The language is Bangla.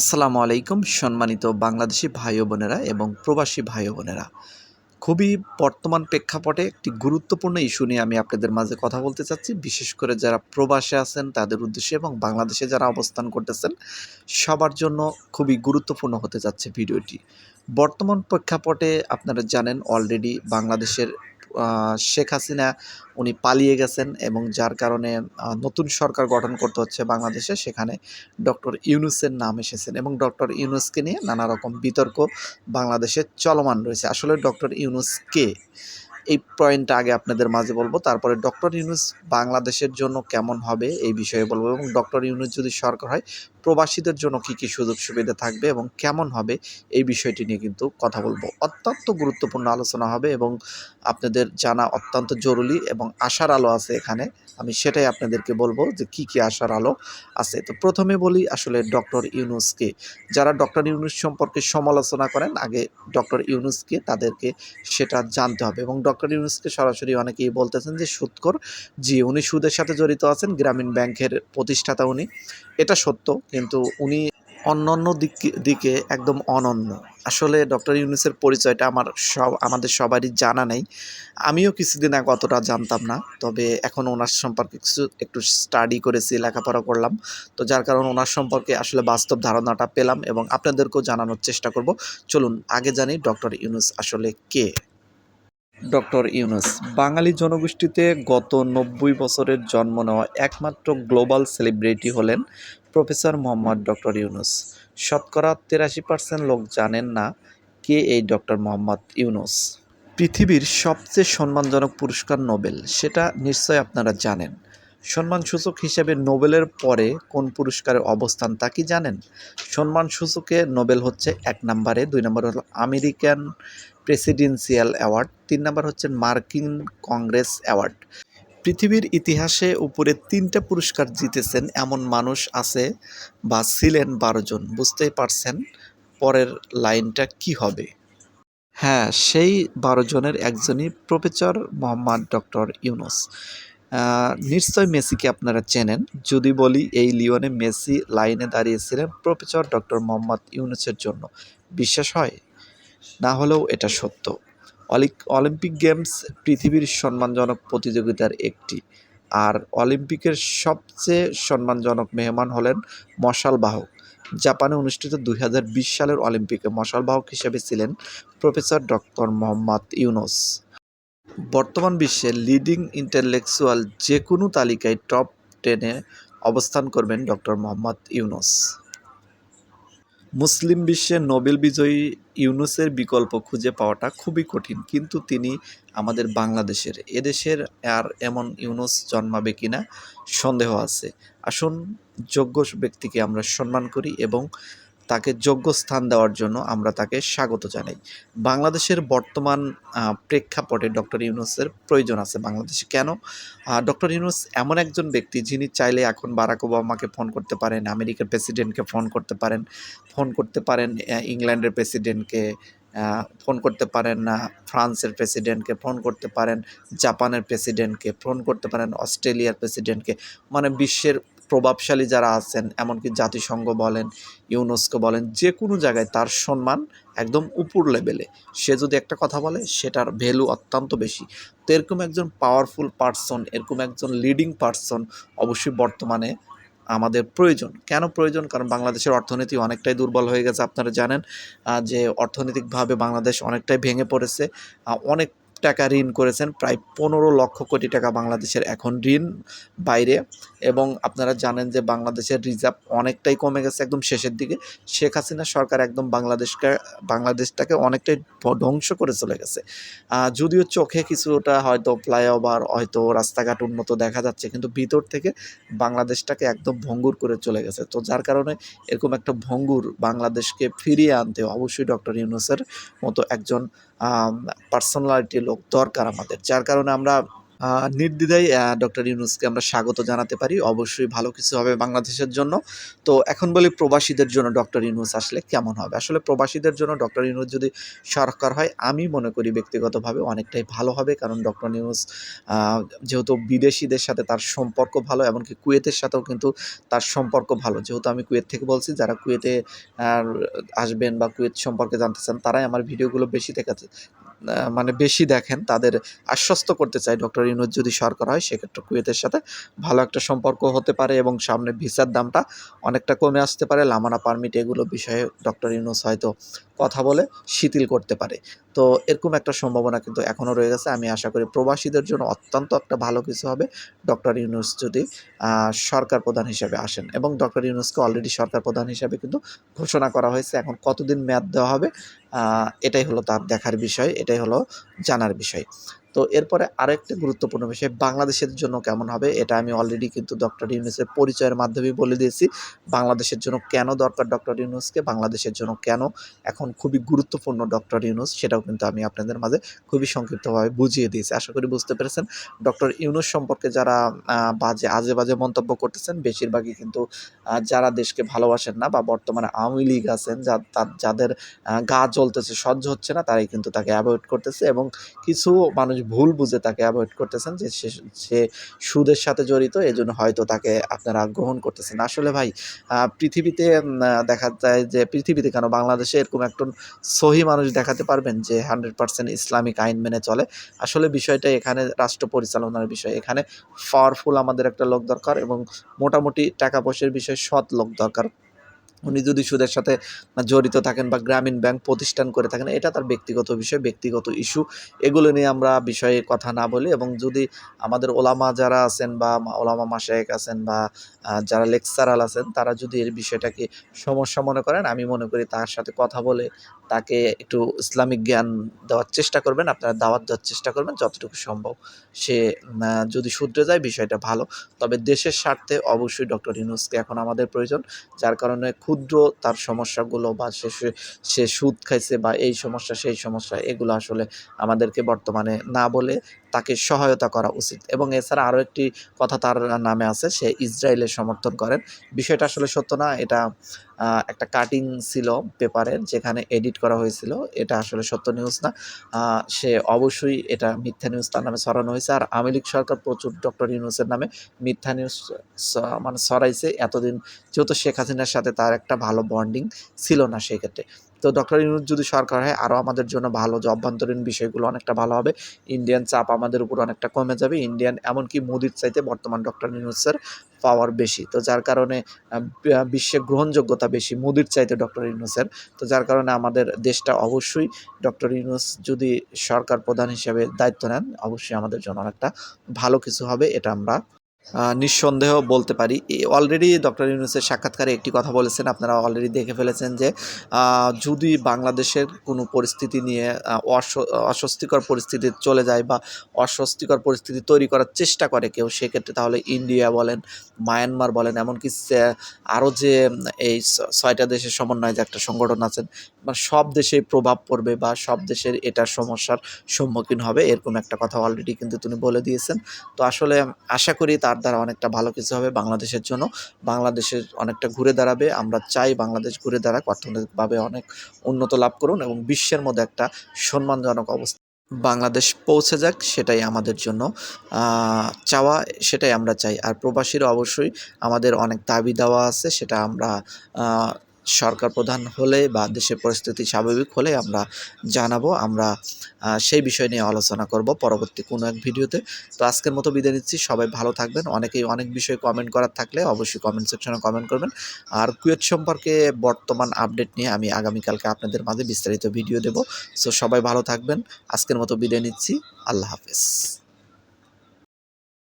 আসসালামু আলাইকুম, সম্মানিত বাংলাদেশি ভাই বোনেরা এবং প্রবাসী ভাই বোনেরা। খুবই বর্তমান প্রেক্ষাপটে একটি গুরুত্বপূর্ণ ইস্যু নিয়ে আমি আপনাদের মাঝে কথা বলতে চাচ্ছি। বিশেষ করে যারা প্রবাসে আছেন, তাদের উদ্দেশ্যে এবং বাংলাদেশে যারা অবস্থান করতেছেন, সবার জন্য খুবই গুরুত্বপূর্ণ হতে যাচ্ছে ভিডিওটি। বর্তমান প্রেক্ষাপটে আপনারা জানেন অলরেডি বাংলাদেশের শেখ হাসিনা উনি পালিয়ে গেছেন এবং যার কারণে নতুন সরকার গঠন করতে হচ্ছে বাংলাদেশে। সেখানে ডক্টর ইউনুসের নাম এসেছেন এবং ডক্টর ইউনুসকে নিয়ে নানা রকম বিতর্ক বাংলাদেশে চলমান রয়েছে। আসলে ডক্টর ইউনুস কে? এই পয়েন্টটা আগে আপনাদের মাঝে বলব। তারপরে ডক্টর ইউনুস বাংলাদেশের জন্য কেমন হবে এই বিষয়ে বলব এবং ডক্টর ইউনুস যদি সরকার হয় প্রবাসীদের জন্য কী কী সুযোগ সুবিধা থাকবে এবং কেমন হবে এই বিষয়টি নিয়ে কিন্তু কথা বলব। অত্যন্ত গুরুত্বপূর্ণ আলোচনা হবে এবং আপনাদের জানা অত্যন্ত জরুরি এবং আশার আলো আছে এখানে। আমি সেটাই আপনাদেরকে বলব যে কি কি আশার আলো আছে। তো প্রথমে বলি আসলে ডক্টর ইউনুসকে। যারা ডক্টর ইউনুস সম্পর্কে সমালোচনা করেন, আগে ডক্টর ইউনুসকে তাদেরকে সেটা জানতে হবে এবং ডক্টর ইউনুসকে সরাসরি অনেকেই বলতেছেন যে সুদকর জি, উনি সুদের সাথে জড়িত আছেন, গ্রামীণ ব্যাংকের প্রতিষ্ঠাতা উনি। এটা সত্য। কিন্তু উনি অন্যান্য দিক দিকে একদম অনন্য। আসলে ডক্টর ইউনুসের পরিচয়টা আমার সব, আমাদের সবারই জানা নেই। আমিও কিছুদিন আগে অতটা জানতাম না, তবে এখন ওনার সম্পর্কে কিছু একটু স্টাডি করেছি, লেখাপড়া করলাম। তো যার কারণে ওনার সম্পর্কে আসলে বাস্তব ধারণাটা পেলাম এবং আপনাদেরকেও জানানোর চেষ্টা করব। চলুন, আগে জানি ডক্টর ইউনুস আসলে কে? ডক্টর ইউনুস, বাঙালি জনগোষ্ঠীতে গত নব্বই বছরের জন্ম নেওয়া একমাত্র গ্লোবাল সেলিব্রিটি হলেন প্রফেসর মোহাম্মদ ডক্টর ইউনুস। শতকরা তেরাশি পার্সেন্ট লোক জানেন না কে এই ডক্টর মোহাম্মদ ইউনুস। পৃথিবীর সবচেয়ে সম্মানজনক পুরস্কার নোবেল, সেটা নিশ্চয় আপনারা জানেন। সম্মানসূচক হিসেবে নোবেলের পরে কোন পুরস্কারের অবস্থান তা কি জানেন? সম্মানসূচকে নোবেল হচ্ছে এক নম্বরে, দুই নম্বর হলো আমেরিকান প্রেসিডেন্সিয়াল অ্যাওয়ার্ড, তিন নম্বর হচ্ছে মার্কিন কংগ্রেস অ্যাওয়ার্ড। পৃথিবীর ইতিহাসে উপরে তিনটা পুরস্কার জিতেছেন এমন মানুষ আছে বা ছিলেন বারোজন বুঝতেই পারছেন পরের লাইনটা কি হবে। হ্যাঁ সেই বারো জনের একজনই প্রফেসর মোহাম্মদ ডক্টর ইউনুস। নিশ্চয় মেসিকে আপনারা চেনেন। যদি বলি এই লিওনে মেসি লাইনে দাঁড়িয়েছিলেন প্রফেসর ডক্টর মোহাম্মদ ইউনুসের জন্য। বিশ্বাস হয়? না হলেও এটা সত্য। অলিম্পিক গেমস পৃথিবীর সম্মানজনক প্রতিযোগিতার একটি। আর অলিম্পিকের সবচেয়ে সম্মানজনক মেহমান হলেন মশাল বাহক। জাপানে অনুষ্ঠিত দুই হাজার বিশ সালের অলিম্পিকে মশাল বাহক হিসেবে ছিলেন প্রফেসর ডক্টর মোহাম্মদ ইউনুস। বর্তমান বিশ্বে লিডিং ইন্টেলেকচুয়াল যে কোনো তালিকায় টপ টেনে অবস্থান করবেন ডক্টর মোহাম্মদ ইউনুস। মুসলিম বিশ্বে নোবেল বিজয়ী ইউনুসের বিকল্প খুঁজে পাওয়াটা খুবই কঠিন, কিন্তু তিনি আমাদের বাংলাদেশের, এদেশের আর এমন ইউনুস জন্মাবে কিনা সন্দেহ আছে। আসুন যোগ্য ব্যক্তিকে আমরা সম্মান করি এবং তাকে যোগ্য স্থান দেওয়ার জন্য আমরা তাকে স্বাগত জানাই। বাংলাদেশের বর্তমান প্রেক্ষাপটে ডক্টর ইউনুসের প্রয়োজন আছে বাংলাদেশে কেন? ডক্টর ইউনুস এমন একজন ব্যক্তি যিনি চাইলে এখন বারাক ওবামাকে ফোন করতে পারেন, আমেরিকার প্রেসিডেন্টকে ফোন করতে পারেন, ফোন করতে পারেন ইংল্যান্ডের প্রেসিডেন্টকে ফোন করতে পারেন না ফ্রান্সের প্রেসিডেন্টকে ফোন করতে পারেন, জাপানের প্রেসিডেন্টকে ফোন করতে পারেন, অস্ট্রেলিয়ার প্রেসিডেন্টকে। মানে বিশ্বের প্রভাবশালী যারা আছেন, এমনকি জাতিসংঘ বলেন, ইউনেস্কো বলেন, যে কোনো জায়গায় তার সম্মান একদম উপর লেভেলে। সে যদি একটা কথা বলে, সেটার ভ্যালু অত্যন্ত বেশি। তো এরকম একজন পাওয়ারফুল পার্সন এরকম একজন লিডিং পার্সন অবশ্যই বর্তমানে আমাদের প্রয়োজন। কেন প্রয়োজন? কারণ বাংলাদেশের অর্থনীতি অনেকটাই দুর্বল হয়ে গেছে, আপনারা জানেন যে অর্থনৈতিকভাবে বাংলাদেশ অনেকটাই ভেঙে পড়েছে অনেক টাকা ঋণ করেছেন, প্রায় পনেরো লক্ষ কোটি টাকা বাংলাদেশের এখন ঋণ বাইরে। এবং আপনারা জানেন যে বাংলাদেশের রিজার্ভ অনেকটাই কমে গেছে একদম শেষের দিকে। শেখ হাসিনা সরকার একদম বাংলাদেশকে, বাংলাদেশটাকে অনেকটাই ধ্বংস করে চলে গেছে। যদিও চোখে কিছুটা হয়তো ফ্লাইওভার, হয়তো রাস্তাঘাট উন্নত দেখা যাচ্ছে, কিন্তু ভিতর থেকে বাংলাদেশটাকে একদম ভঙ্গুর করে চলে গেছে। তো যার কারণে এরকম একটা ভঙ্গুর বাংলাদেশকে ফিরিয়ে আনতে অবশ্যই ডক্টর ইউনুসের মতো একজন পার্সোনালিটি লোক দরকার আমাদের। যার কারণে আমরা নির্দ্বিধায় ডক্টর ইউনুসকে আমরা স্বাগত জানাতে পারি। অবশ্যই ভালো কিছু হবে বাংলাদেশের জন্য। তো এখন বলি প্রবাসীদের জন্য ডক্টর ইউনুস আসলে কেমন হবে? আসলে প্রবাসীদের জন্য ডক্টর ইউনুস যদি সরকার হয় আমি মনে করি ব্যক্তিগতভাবে অনেকটাই ভালো হবে। কারণ ডক্টর ইউনুস যেহেতু বিদেশিদের সাথে তার সম্পর্ক ভালো এমনকি কুয়েতের সাথেও কিন্তু তার সম্পর্ক ভালো। যেহেতু আমি কুয়েত থেকে বলছি যারা কুয়েতে আসবেন বা কুয়েত সম্পর্কে জানতে চান তারাই আমার ভিডিওগুলো বেশি আহ, মানে বেশি দেখেন, তাদের আশ্বস্ত করতে চাই ডক্টর ইউনুস যদি সরকার হয়, সেক্ষেত্রে কুয়েতের সাথে ভালো একটা সম্পর্ক হতে পারে এবং সামনে ভিসার দামটা অনেকটা কমে আসতে পারে। লামানা পারমিট এগুলো বিষয়ে ডক্টর ইউনুস হয়তো কথা বলে শিথিল করতে পারে। তো এরকম একটা সম্ভাবনা কিন্তু এখনও রয়ে গেছে। আমি আশা করি প্রবাসীদের জন্য অত্যন্ত একটা ভালো কিছু হবে ডক্টর ইউনুস যদি সরকার প্রধান হিসেবে আসেন এবং ডক্টর ইউনুসকে অলরেডি সরকার প্রধান হিসেবে কিন্তু ঘোষণা করা হয়েছে। এখন কতদিন মেয়াদ দেওয়া হবে এটাই হলো তার দেখার বিষয় এটাই হলো জানার বিষয়। তো এরপরে আরেকটা গুরুত্বপূর্ণ বিষয়, বাংলাদেশের জন্য কেমন হবে? এটা আমি অলরেডি কিন্তু ডক্টর ইউনুসের পরিচয়ের মাধ্যমে বলে দিয়েছি। বাংলাদেশের জন্য কেন দরকার ডক্টর ইউনুসকে? বাংলাদেশের জন্য কেন? এখন খুবই গুরুত্বপূর্ণ ডক্টর ইউনুস, সেটাও কিন্তু আমি আপনাদের মাঝে খুবই সংক্ষিপ্তভাবে বুঝিয়ে দিয়েছি। আশা করি বুঝতে পেরেছেন। ডক্টর ইউনুস সম্পর্কে যারা বাজে, আজে বাজে মন্তব্য করতেছেন, বেশিরভাগই কিন্তু যারা দেশকে ভালোবাসেন না বা বর্তমানে আওয়ামী লীগ আছেন, যা যাদের গা জ্বলতেছে, সহ্য হচ্ছে না, তারাই কিন্তু তাকে অ্যাভয়েড করতেছে এবং কিছু মানুষ ভুল বুঝে তাকে অ্যাভয়েড করতেছেন যে সে সুদের সাথে জড়িত, এজন্য হয়তো তাকে আপনারা গ্রহণ করতেছেন। আসলে ভাই পৃথিবীতে দেখা যায় যে পৃথিবীতে কেন বাংলাদেশে এরকম একজন সহি মানুষ দেখাতে পারবেন যে হান্ড্রেড পার্সেন্ট ইসলামিক আইন মেনে চলে? আসলে বিষয়টা এখানে রাষ্ট্র পরিচালনার বিষয়। এখানে পাওয়ারফুল আমাদের একটা লোক দরকার এবং মোটামুটি টাকা পয়সার বিষয়ে সৎ লোক দরকার। উনি যদি সুদের সাথে জড়িত থাকেন বা গ্রামীণ ব্যাংক প্রতিষ্ঠান করে থাকেন, এটা তার ব্যক্তিগত বিষয়, ব্যক্তিগত ইস্যু। এগুলো নিয়ে আমরা বিষয়ে কথা না বলি এবং যদি আমাদের ওলামা যারা আছেন বা ওলামা মাসায়েক আছেন বা যারা লেকচারাল আছেন, তারা যদি এর বিষয়টাকে সমস্যা মনে করেন, আমি মনে করি তার সাথে কথা বলে তাকে একটু ইসলামিক জ্ঞান দেওয়ার চেষ্টা করবেন, আপনারা দাওয়াত দেওয়ার চেষ্টা করবেন যতটুকু সম্ভব। সে যদি শুধরে যায় বিষয়টা ভালো। তবে দেশের স্বার্থে অবশ্যই ডক্টর ইউনুসকে এখন আমাদের প্রয়োজন, যার কারণে ক্ষুদ্র, তার সমস্যাগুলো বা সে সে- সুদ খাইছে বা এই সমস্যা, সেই সমস্যা, এগুলো আসলে আমাদেরকে বর্তমানে না বলে তাকে সহায়তা করা উচিত। এবং এছাড়া আরও একটি কথা তার নামে আছে, সে ইসরায়েলের সমর্থন করেন। বিষয়টা আসলে সত্য না, এটা একটা কাটিং ছিল পেপারের যেখানে এডিট করা হয়েছিল। এটা আসলে সত্য নিউজ না। সে অবশ্যই এটা মিথ্যা নিউজ তার নামে ছড়ানো হয়েছে। আর আওয়ামী লীগ সরকার প্রচুর ডক্টর ইউনুসের নামে মিথ্যা নিউজ মানে ছড়াইছে। এতদিন যেহেতু শেখ হাসিনার সাথে তার একটা ভালো বন্ডিং ছিল না সেই ক্ষেত্রে তো ডক্টর ইউনুস যদি সরকার হয় আরও আমাদের জন্য ভালো যে অভ্যন্তরীণ বিষয়গুলো অনেকটা ভালো হবে। ইন্ডিয়ান চাপ আমাদের উপর অনেকটা কমে যাবে। ইন্ডিয়ান এমনকি মোদির চাইতে বর্তমান ডক্টর ইউনুসের পাওয়ার বেশি। তো যার কারণে বিশ্বে গ্রহণযোগ্যতা বেশি মোদির চাইতে ডক্টর ইউনুসের তো যার কারণে আমাদের দেশটা অবশ্যই ডক্টর ইউনুস যদি সরকার প্রধান হিসেবে দায়িত্ব নেন, অবশ্যই আমাদের জন্য অনেকটা ভালো কিছু হবে, এটা আমরা নিঃসন্দেহ বলতে পারি। অলরেডি ডক্টর ইউনুসের সাক্ষাৎকারে একটি কথা বলেছেন, আপনারা অলরেডি দেখে ফেলেছেন যে যদি বাংলাদেশের কোনো পরিস্থিতি নিয়ে অস্বস্তিকর পরিস্থিতি চলে যায় বা অস্বস্তিকর পরিস্থিতি তৈরি করার চেষ্টা করে কেউ, সেক্ষেত্রে তাহলে ইন্ডিয়া বলেন, মায়ানমার বলেন, এমনকি আরও যে, এই ছয়টা দেশের সমন্বয়ে যে একটা সংগঠন আছেন মানে সব দেশেই প্রভাব পড়বে বা সব দেশের এটা সমস্যার সম্মুখীন হবে, এরকম একটা কথা অলরেডি কিন্তু তিনি বলে দিয়েছেন। তো আসলে আশা করি তার দ্বারা অনেকটা ভালো কিছু হবে বাংলাদেশের জন্য। বাংলাদেশের অনেকটা ঘুরে দাঁড়াবে। আমরা চাই বাংলাদেশ ঘুরে দাঁড়াক, অর্থনৈতিকভাবে অনেক উন্নত লাভ করুন এবং বিশ্বের মধ্যে একটা সম্মানজনক অবস্থা। বাংলাদেশ পৌঁছে যাক, সেটাই আমাদের জন্য। চাওয়া, সেটাই আমরা চাই। আর প্রবাসীরা অবশ্যই আমাদের অনেক দাবি দেওয়া আছে, সেটা আমরা সরকার প্রধান হলে বা দেশের পরিস্থিতি স্বাভাবিক হলে আমরা জানাব, আমরা সেই বিষয় নিয়ে আলোচনা করব পরবর্তী কোনো এক ভিডিওতে। তো আজকের মতো বিদায় নিচ্ছি, সবাই ভালো থাকবেন। অনেকেই অনেক বিষয়ে কমেন্ট করার থাকলে অবশ্যই কমেন্ট সেকশনে কমেন্ট করবেন। আর কুয়েত সম্পর্কে বর্তমান আপডেট নিয়ে আমি আগামীকালকে আপনাদের মাঝে বিস্তারিত ভিডিও দেব। সো সবাই ভালো থাকবেন, আজকের মতো বিদায় নিচ্ছি। আল্লাহ হাফেজ।